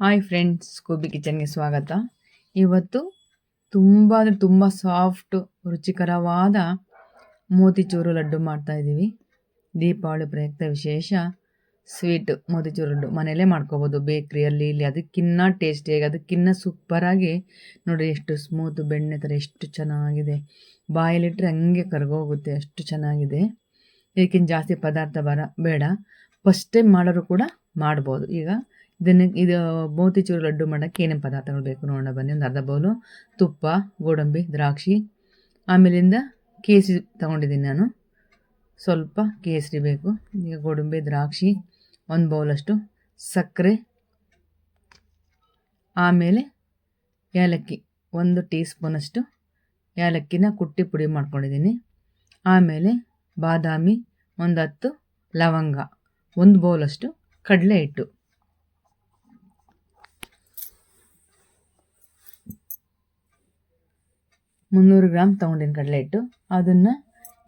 Hi friends Scooby ಕಿಚನ್ಗೆ ಸ್ವಾಗತ. ಇವತ್ತು ತುಂಬ ಅಂದರೆ ತುಂಬ ಸಾಫ್ಟ್ ರುಚಿಕರವಾದ ಮೋತಿಚೂರು ಲಡ್ಡು ಮಾಡ್ತಾಯಿದ್ದೀವಿ ದೀಪಾವಳಿ ಪ್ರಯುಕ್ತ ವಿಶೇಷ ಸ್ವೀಟ್ ಮೋತಿಚೂರು ಲಡ್ಡು ಮನೆಯಲ್ಲೇ ಮಾಡ್ಕೋಬೋದು. ಬೇಕ್ರಿಯಲ್ಲಿ ಇಲ್ಲಿ ಅದಕ್ಕಿನ್ನ ಟೇಸ್ಟಿಯಾಗಿ ಅದಕ್ಕಿನ್ನ ಸೂಪರಾಗಿ ನೋಡಿ ಎಷ್ಟು ಸ್ಮೂತ್ ಬೆಣ್ಣೆ ಥರ ಎಷ್ಟು ಚೆನ್ನಾಗಿದೆ. ಬಾಯಲ್ಲಿಟ್ಟರೆ ಹಂಗೆ ಕರ್ಗೋಗುತ್ತೆ, ಅಷ್ಟು ಚೆನ್ನಾಗಿದೆ. ಇದಕ್ಕಿಂತ ಜಾಸ್ತಿ ಪದಾರ್ಥ ಬರ ಬೇಡ. ಫಸ್ಟ್ ಟೈಮ್ ಮಾಡೋರು ಕೂಡ ಮಾಡ್ಬೋದು. ಈಗ ಇದನ್ನು ಇದು ಮೋತಿಚೂರು ಲಡ್ಡು ಮಾಡೋಕ್ಕೆ ಏನೇನು ಪದಾರ್ಥಗಳು ಬೇಕು ನೋಡೋಣ. ಬನ್ನಿ, ಒಂದು ಅರ್ಧ ಬೌಲು ತುಪ್ಪ, ಗೋಡಂಬಿ, ದ್ರಾಕ್ಷಿ. ಆಮೇಲಿಂದ ಕೇಸರಿ ತೊಗೊಂಡಿದ್ದೀನಿ ನಾನು. ಸ್ವಲ್ಪ ಕೇಸರಿ ಬೇಕು. ಈಗ ಗೋಡಂಬಿ, ದ್ರಾಕ್ಷಿ, ಒಂದು ಬೌಲಷ್ಟು ಸಕ್ಕರೆ. ಆಮೇಲೆ ಏಲಕ್ಕಿ, ಒಂದು ಟೀ ಸ್ಪೂನಷ್ಟು ಏಲಕ್ಕಿನ ಕುಟ್ಟಿ ಪುಡಿ ಮಾಡ್ಕೊಂಡಿದ್ದೀನಿ. ಆಮೇಲೆ ಬಾದಾಮಿ, ಒಂದು ಹತ್ತು ಲವಂಗ, ಒಂದು ಬೌಲಷ್ಟು ಕಡಲೆ ಹಿಟ್ಟು ಮುನ್ನೂರು ಗ್ರಾಮ್ ತೊಗೊಂಡಿನಿ ಕಡಲೆ ಹಿಟ್ಟು. ಅದನ್ನು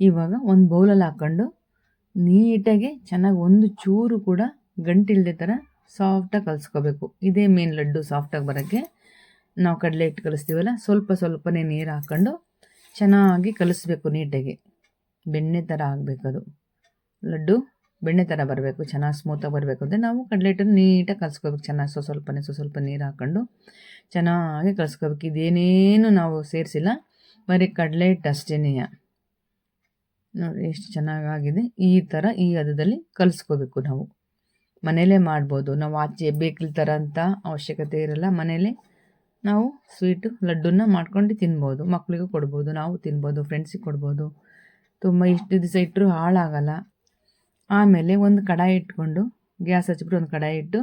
ಇವಾಗ ಒಂದು ಬೌಲಲ್ಲಿ ಹಾಕ್ಕೊಂಡು ನೀಟಾಗಿ ಚೆನ್ನಾಗಿ ಒಂದು ಚೂರು ಕೂಡ ಗಂಟಿಲ್ಲದೆ ಥರ ಸಾಫ್ಟಾಗಿ ಕಲಸ್ಕೋಬೇಕು. ಇದೇ ಮೇನ್ ಲಡ್ಡು ಸಾಫ್ಟಾಗಿ ಬರೋಕ್ಕೆ ನಾವು ಕಡಲೆ ಹಿಟ್ಟು ಕಲಿಸ್ತೀವಲ್ಲ, ಸ್ವಲ್ಪ ಸ್ವಲ್ಪನೇ ನೀರು ಹಾಕ್ಕೊಂಡು ಚೆನ್ನಾಗಿ ಕಲಿಸ್ಬೇಕು ನೀಟಾಗಿ. ಬೆಣ್ಣೆ ಥರ ಅದು ಲಡ್ಡು ಬೆಣ್ಣೆ ಥರ ಬರಬೇಕು, ಚೆನ್ನಾಗಿ ಸ್ಮೂತಾಗಿ ಬರಬೇಕು ಅಂದರೆ ನಾವು ಕಡಲೆ ಹಿಟ್ಟನ್ನು ನೀಟಾಗಿ ಕಲಿಸ್ಕೋಬೇಕು. ಚೆನ್ನಾಗಿ ಸ್ವಸ್ವಲ್ಪನೇ ಸ್ವಲ್ಪನೇ ಸ್ವಲ್ಪ ನೀರು ಹಾಕ್ಕೊಂಡು ಚೆನ್ನಾಗಿ ಕಲಿಸ್ಕೋಬೇಕು. ಇದೇನೇನು ನಾವು ಸೇರಿಸಿಲ್ಲ ಬರೀ ಕಡಲೆ ಹಿಟ್ಟು ನೋಡಿ, ಎಷ್ಟು ಚೆನ್ನಾಗಾಗಿದೆ. ಈ ಥರ ಈ ಹದದಲ್ಲಿ ಕಲಿಸ್ಕೋಬೇಕು ನಾವು. ಮನೇಲೇ ಮಾಡ್ಬೋದು. ನಾವು ಆಚೆ ಬೇಕಲ್ ಥರ ಅಂತ ಅವಶ್ಯಕತೆ ಇರಲ್ಲ. ಮನೇಲೇ ನಾವು ಸ್ವೀಟು, ಲಡ್ಡುನ ಮಾಡ್ಕೊಂಡು ತಿನ್ಬೋದು. ಮಕ್ಕಳಿಗೂ ಕೊಡ್ಬೋದು. ನಾವು ತಿನ್ಬೋದು. ಫ್ರೆಂಡ್ಸಿಗೆ ಕೊಡ್ಬೋದು. ತುಂಬ ಇಷ್ಟು ದಿವಸ ಇಟ್ಟರೂ ಹಾಳಾಗಲ್ಲ. ಆಮೇಲೆ ಒಂದು ಕಡಾಯಿ ಇಟ್ಕೊಂಡು, ಗ್ಯಾಸ್ ಹಚ್ಬಿಟ್ಟು ಒಂದು ಕಡಾಯಿ ಇಟ್ಟು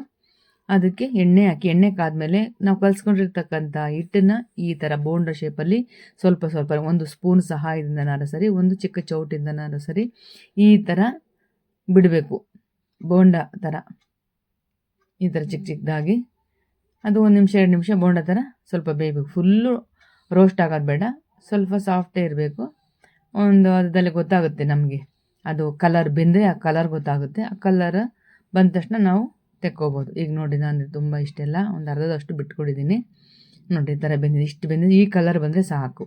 ಅದಕ್ಕೆ ಎಣ್ಣೆ ಹಾಕಿ, ಎಣ್ಣೆ ಕಾದ್ಮೇಲೆ ನಾವು ಕಲ್ಸ್ಕೊಂಡಿರ್ತಕ್ಕಂಥ ಹಿಟ್ಟನ್ನು ಈ ಥರ ಬೋಂಡ ಶೇಪಲ್ಲಿ ಸ್ವಲ್ಪ ಸ್ವಲ್ಪ ಒಂದು ಸ್ಪೂನ್ ಸಹಾಯದಿಂದನಾದ್ರೂ ಸರಿ ಒಂದು ಚಿಕ್ಕ ಚೌಟಿಂದನಾದ್ರೂ ಸರಿ ಈ ಥರ ಬಿಡಬೇಕು. ಬೋಂಡ ಥರ ಈ ಥರ ಚಿಕ್ಕ ಚಿಕ್ಕದಾಗಿ ಅದು ಒಂದು ನಿಮಿಷ, ಎರಡು ನಿಮಿಷ ಬೋಂಡ ಥರ ಸ್ವಲ್ಪ ಬೇಯಬೇಕು. ಫುಲ್ಲು ರೋಸ್ಟ್ ಆಗೋದು ಬೇಡ. ಸ್ವಲ್ಪ ಸಾಫ್ಟೇ ಇರಬೇಕು. ಒಂದು ಅದರಲ್ಲಿ ಗೊತ್ತಾಗುತ್ತೆ ನಮಗೆ. ಅದು ಕಲರ್ ಬೆಂದರೆ ಆ ಕಲರ್ ಗೊತ್ತಾಗುತ್ತೆ. ಆ ಕಲರ್ ಬಂದ ತಕ್ಷಣ ನಾವು ತೆಕ್ಕೋಬೋದು. ಈಗ ನೋಡಿ ನಾನು ತುಂಬ ಇಷ್ಟೆಲ್ಲ ಒಂದು ಅರ್ಧದಷ್ಟು ಬಿಟ್ಕೊಡಿದ್ದೀನಿ ನೋಡಿ ಈ ಥರ ಬೆಂದಿದೆ. ಇಷ್ಟು ಬೆಂದಿದೆ. ಈ ಕಲರ್ ಬಂದರೆ ಸಾಕು.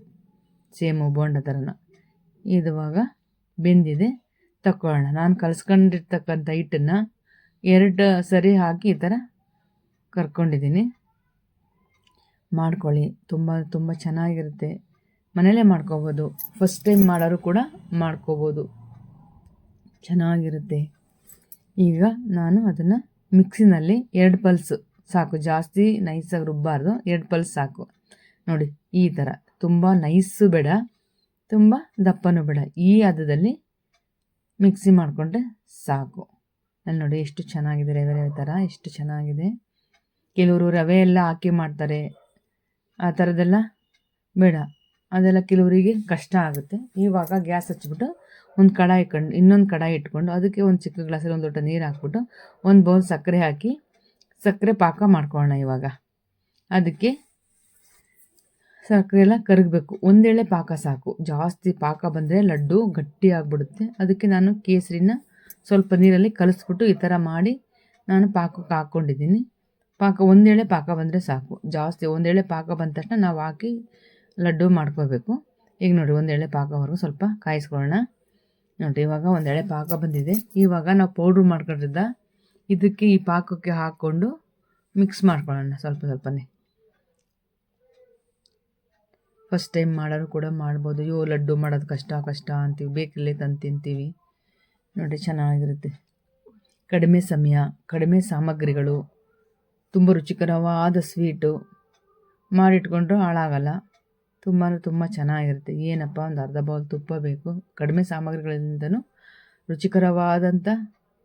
ಸೇಮು ಬೋಂಡ ಥರನ ಇದುವಾಗ ಬೆಂದಿದೆ. ತಗೊಳ್ಳೋಣ ನಾನು ಕಲಿಸ್ಕೊಂಡಿರ್ತಕ್ಕಂಥ ಹಿಟ್ಟನ್ನು ಎರಡು ಸರಿ ಹಾಕಿ ಈ ಥರ ಕರ್ಕೊಂಡಿದ್ದೀನಿ ಮಾಡ್ಕೊಳ್ಳಿ. ತುಂಬ ತುಂಬ ಚೆನ್ನಾಗಿರುತ್ತೆ. ಮನೇಲೇ ಮಾಡ್ಕೋಬೋದು. ಫಸ್ಟ್ ಟೈಮ್ ಮಾಡೋರು ಕೂಡ ಮಾಡ್ಕೋಬೋದು. ಚೆನ್ನಾಗಿರುತ್ತೆ. ಈಗ ನಾನು ಅದನ್ನು ಮಿಕ್ಸಿನಲ್ಲಿ ಎರಡು ಪಲ್ಸ್ ಸಾಕು. ಜಾಸ್ತಿ ನೈಸಾಗಿ ರುಬ್ಬಾರ್ದು. ಎರಡು ಪಲ್ಸ್ ಸಾಕು. ನೋಡಿ, ಈ ಥರ ತುಂಬ ನೈಸು ಬೇಡ. ತುಂಬ ದಪ್ಪನೂ ಬೇಡ. ಈ ಹದದಲ್ಲಿ ಮಿಕ್ಸಿ ಮಾಡಿಕೊಂಡ್ರೆ ಸಾಕು. ಅಲ್ಲಿ ನೋಡಿ ಎಷ್ಟು ಚೆನ್ನಾಗಿದೆ ರವೆ ರವೆ ಥರ ಎಷ್ಟು ಚೆನ್ನಾಗಿದೆ. ಕೆಲವರು ರವೆ ಎಲ್ಲ ಹಾಕಿ ಮಾಡ್ತಾರೆ. ಆ ಥರದ್ದೆಲ್ಲ ಬೇಡ. ಅದೆಲ್ಲ ಕೆಲವರಿಗೆ ಕಷ್ಟ ಆಗುತ್ತೆ. ಇವಾಗ ಗ್ಯಾಸ್ ಹಚ್ಬಿಟ್ಟು ಒಂದು ಕಡಾಯಿ ಇಟ್ಕೊಂಡು ಇನ್ನೊಂದು ಕಡಾಯಿ ಇಟ್ಕೊಂಡು ಅದಕ್ಕೆ ಒಂದು ಚಿಕ್ಕ ಗ್ಲಾಸಲ್ಲಿ ಒಂದು ಲೋಟ ನೀರು ಹಾಕ್ಬಿಟ್ಟು ಒಂದು ಬೌಲ್ ಸಕ್ಕರೆ ಹಾಕಿ ಸಕ್ಕರೆ ಪಾಕ ಮಾಡ್ಕೊಳ್ಳೋಣ ಇವಾಗ. ಅದಕ್ಕೆ ಸಕ್ಕರೆ ಎಲ್ಲ ಕರಗಬೇಕು. ಒಂದೇಳೆ ಪಾಕ ಸಾಕು. ಜಾಸ್ತಿ ಪಾಕ ಬಂದರೆ ಲಡ್ಡು ಗಟ್ಟಿ ಆಗಿಬಿಡುತ್ತೆ. ಅದಕ್ಕೆ ನಾನು ಕೇಸರಿನ ಸ್ವಲ್ಪ ನೀರಲ್ಲಿ ಕಲಿಸ್ಬಿಟ್ಟು ಈ ಥರ ಮಾಡಿ ನಾನು ಪಾಕಕ್ಕೆ ಹಾಕ್ಕೊಂಡಿದ್ದೀನಿ ಪಾಕ ಒಂದೇಳೆ ಪಾಕ ಬಂದರೆ ಸಾಕು. ಜಾಸ್ತಿ ಒಂದೇಳೆ ಪಾಕ ಬಂದ ತಕ್ಷಣ ನಾವು ಹಾಕಿ ಲಡ್ಡು ಮಾಡ್ಕೋಬೇಕು ಈಗ ನೋಡಿ ಒಂದೇಳೆ ಪಾಕವರೆಗೂ ಸ್ವಲ್ಪ ಕಾಯಿಸ್ಕೊಳ್ಳೋಣ. ನೋಡಿ, ಇವಾಗ ಒಂದು ಎಳೆ ಪಾಕ ಬಂದಿದೆ. ಇವಾಗ ನಾವು ಪೌಡ್ರ್ ಮಾಡ್ಕೊಂಡಿದ್ದ. ಇದಕ್ಕೆ ಈ ಪಾಕಕ್ಕೆ ಹಾಕ್ಕೊಂಡು ಮಿಕ್ಸ್ ಮಾಡ್ಕೊಳ್ಳೋಣ ಸ್ವಲ್ಪ ಸ್ವಲ್ಪನೇ. ಫಸ್ಟ್ ಟೈಮ್ ಮಾಡೋರು ಕೂಡ ಮಾಡ್ಬೋದು. ಅಯ್ಯೋ, ಲಡ್ಡು ಮಾಡೋದು ಕಷ್ಟ ಕಷ್ಟ ಅಂತೀವಿ. ಬೇಕಲ್ಲಿ ತಂದು ತಿಂತೀವಿ. ನೋಡಿ, ಚೆನ್ನಾಗಿರುತ್ತೆ. ಕಡಿಮೆ ಸಮಯ, ಕಡಿಮೆ ಸಾಮಗ್ರಿಗಳು, ತುಂಬ ರುಚಿಕರವಾದ ಸ್ವೀಟು ಮಾಡಿಟ್ಕೊಂಡ್ರೂ ಹಾಳಾಗಲ್ಲ. ತುಂಬಾ ತುಂಬ ಚೆನ್ನಾಗಿರುತ್ತೆ. ಏನಪ್ಪ ಒಂದು ಅರ್ಧ ಬೌಲ್ ತುಪ್ಪ ಬೇಕು. ಕಡಿಮೆ ಸಾಮಗ್ರಿಗಳಿಂದನೂ ರುಚಿಕರವಾದಂಥ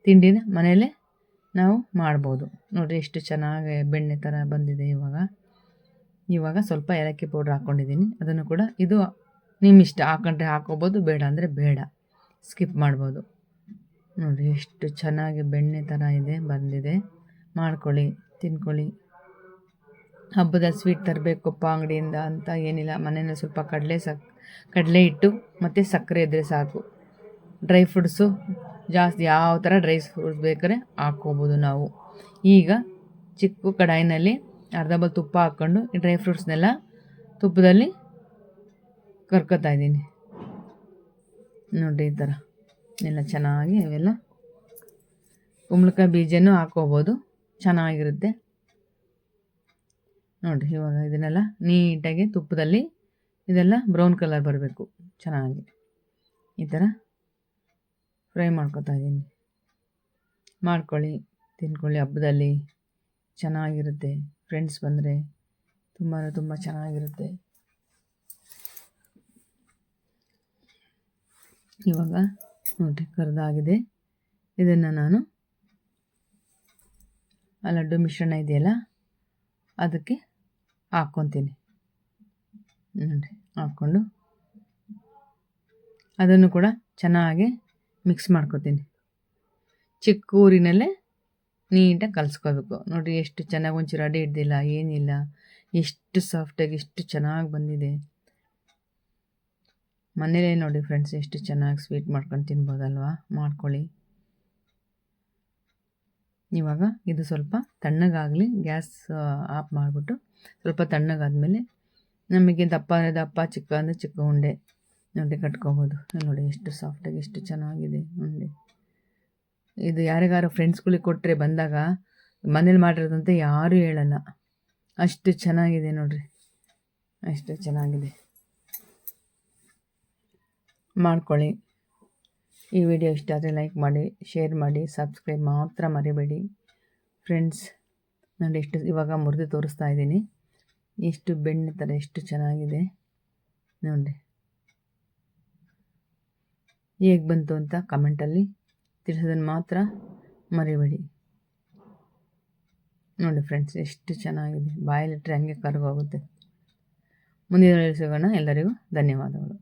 ತಿಂಡಿನ ಮನೆಯಲ್ಲೇ ನಾವು ಮಾಡ್ಬೋದು. ನೋಡಿರಿ ಎಷ್ಟು ಚೆನ್ನಾಗಿ ಬೆಣ್ಣೆ ಥರ ಬಂದಿದೆ ಇವಾಗ. ಇವಾಗ ಸ್ವಲ್ಪ ಏಲಕ್ಕಿ ಪೌಡ್ರ್ ಹಾಕ್ಕೊಂಡಿದ್ದೀನಿ ಅದನ್ನು ಕೂಡ ಇದು ನಿಮ್ಮ ಇಷ್ಟ ಹಾಕೊಂಡ್ರೆ ಹಾಕೋಬೋದು, ಬೇಡ ಅಂದರೆ ಬೇಡ. ಸ್ಕಿಪ್ ಮಾಡ್ಬೋದು. ನೋಡಿರಿ ಎಷ್ಟು ಚೆನ್ನಾಗಿ ಬೆಣ್ಣೆ ಥರ ಇದೆ, ಬಂದಿದೆ. ಮಾಡ್ಕೊಳ್ಳಿ, ತಿನ್ಕೊಳ್ಳಿ. ಹಬ್ಬದ ಸ್ವೀಟ್ ತರಬೇಕಪ್ಪ ಅಂಗಡಿಯಿಂದ ಅಂತ ಏನಿಲ್ಲ. ಮನೇಲಿ ಸ್ವಲ್ಪ ಕಡಲೆ ಸಕ್, ಕಡಲೆ ಹಿಟ್ಟು ಮತ್ತು ಸಕ್ಕರೆ ಇದ್ದರೆ ಸಾಕು. ಡ್ರೈ ಫ್ರೂಟ್ಸು ಜಾಸ್ತಿ ಯಾವ ಥರ ಡ್ರೈ ಫ್ರೂಟ್ಸ್ ಬೇಕಾದ್ರೆ ಹಾಕ್ಕೋಬೋದು ನಾವು. ಈಗ ಚಿಕ್ಕ ಕಡಾಯಿನಲ್ಲಿ ಅರ್ಧ ಬಲ್ ತುಪ್ಪ ಹಾಕ್ಕೊಂಡು ಡ್ರೈ ಫ್ರೂಟ್ಸ್ನೆಲ್ಲ ತುಪ್ಪದಲ್ಲಿ ಕರ್ಕೋತಾ ಇದ್ದೀನಿ. ನೋಡಿ ಈ ಥರ ಎಲ್ಲ ಚೆನ್ನಾಗಿ ಅವೆಲ್ಲ ಕುಂಬಳಕಾಯಿ ಬೀಜನೂ ಹಾಕ್ಕೋಬೋದು. ಚೆನ್ನಾಗಿರುತ್ತೆ. ನೋಡಿರಿ, ಇವಾಗ ಇದನ್ನೆಲ್ಲ ನೀಟಾಗಿ ತುಪ್ಪದಲ್ಲಿ ಇದೆಲ್ಲ ಬ್ರೌನ್ ಕಲರ್ ಬರಬೇಕು, ಚೆನ್ನಾಗಿ. ಈ ಥರ ಫ್ರೈ ಮಾಡ್ಕೊತಾ ಇದ್ದೀನಿ. ಮಾಡ್ಕೊಳ್ಳಿ, ತಿನ್ಕೊಳ್ಳಿ, ಹಬ್ಬದಲ್ಲಿ ಚೆನ್ನಾಗಿರುತ್ತೆ. ಫ್ರೆಂಡ್ಸ್ ಬಂದರೆ ತುಂಬ ತುಂಬ ಚೆನ್ನಾಗಿರುತ್ತೆ. ಇವಾಗ ನೋಡಿ ಕರೆದಾಗಿದೆ. ಇದನ್ನು ನಾನು ಆ ಲಡ್ಡು ಮಿಶ್ರಣ ಇದೆಯಲ್ಲ, ಅದಕ್ಕೆ ಹಾಕ್ಕೊತೀನಿ. ನೋಡಿ ಹಾಕ್ಕೊಂಡು ಅದನ್ನು ಕೂಡ ಚೆನ್ನಾಗಿ ಮಿಕ್ಸ್ ಮಾಡ್ಕೊತೀನಿ. ಚಿಕ್ಕ ಊರಿನಲ್ಲೇ ನೀಟಾಗಿ ಕಲಿಸ್ಕೋಬೇಕು. ನೋಡಿ ಎಷ್ಟು ಚೆನ್ನಾಗಿ ಒಂಚೂರು ಅಡಿ ಹಿಡ್ದಿಲ್ಲ, ಏನಿಲ್ಲ. ಎಷ್ಟು ಸಾಫ್ಟಾಗಿ ಎಷ್ಟು ಚೆನ್ನಾಗಿ ಬಂದಿದೆ. ಮನೇಲೇ ನೋಡಿ ಫ್ರೆಂಡ್ಸ್ ಎಷ್ಟು ಚೆನ್ನಾಗಿ ಸ್ವೀಟ್ ಮಾಡ್ಕೊಂಡು ತಿನ್ಬೋದಲ್ವಾ? ಮಾಡ್ಕೊಳ್ಳಿ. ಇವಾಗ ಇದು ಸ್ವಲ್ಪ ತಣ್ಣಗಾಗಲಿ, ಗ್ಯಾಸ್ ಆಫ್ ಮಾಡಿಬಿಟ್ಟು ಸ್ವಲ್ಪ ತಣ್ಣಗಾದಮೇಲೆ ನಮಗೆ ದಪ್ಪ ಅಂದರೆ ದಪ್ಪ, ಚಿಕ್ಕ ಅಂದರೆ ಚಿಕ್ಕ ಉಂಡೆ ನೋಡಿ ಕಟ್ಕೋಬೋದು. ನೋಡಿ ಎಷ್ಟು ಸಾಫ್ಟಾಗಿ ಎಷ್ಟು ಚೆನ್ನಾಗಿದೆ ಉಂಡೆ. ಇದು ಯಾರಿಗಾರು ಫ್ರೆಂಡ್ಸ್ಗಳಿಗೆ ಕೊಟ್ಟರೆ ಬಂದಾಗ ಮನೇಲಿ ಮಾಡಿರೋದಂತೆ ಯಾರೂ ಹೇಳಲ್ಲ. ಅಷ್ಟು ಚೆನ್ನಾಗಿದೆ ನೋಡಿರಿ. ಅಷ್ಟು ಚೆನ್ನಾಗಿದೆ. ಮಾಡ್ಕೊಳ್ಳಿ. ಈ ವಿಡಿಯೋ ಇಷ್ಟ ಆದರೆ ಲೈಕ್ ಮಾಡಿ ಶೇರ್ ಮಾಡಿ ಸಬ್ಸ್ಕ್ರೈಬ್ ಮಾತ್ರ ಮರಿಬೇಡಿ. ಫ್ರೆಂಡ್ಸ್ ನಾನು ಎಷ್ಟು ಇವಾಗ ಮುರಿದು ತೋರಿಸ್ತಾ ಇದ್ದೀನಿ. ಎಷ್ಟು ಬೆಣ್ಣೆ ಥರ ಎಷ್ಟು ಚೆನ್ನಾಗಿದೆ. ನೋಡಿ ಹೇಗೆ ಬಂತು ಅಂತ ಕಮೆಂಟಲ್ಲಿ ತಿಳಿಸೋದನ್ನು ಮಾತ್ರ ಮರಿಬೇಡಿ. ನೋಡಿ ಫ್ರೆಂಡ್ಸ್ ಎಷ್ಟು ಚೆನ್ನಾಗಿದೆ. ಬಾಯಲ್ಲಿಟ್ಟರೆ ಹಂಗೆ ಕರಗೋಗುತ್ತೆ. ಮುಂದಿನ ಸಿಗೋಣ. ಎಲ್ಲರಿಗೂ ಧನ್ಯವಾದಗಳು.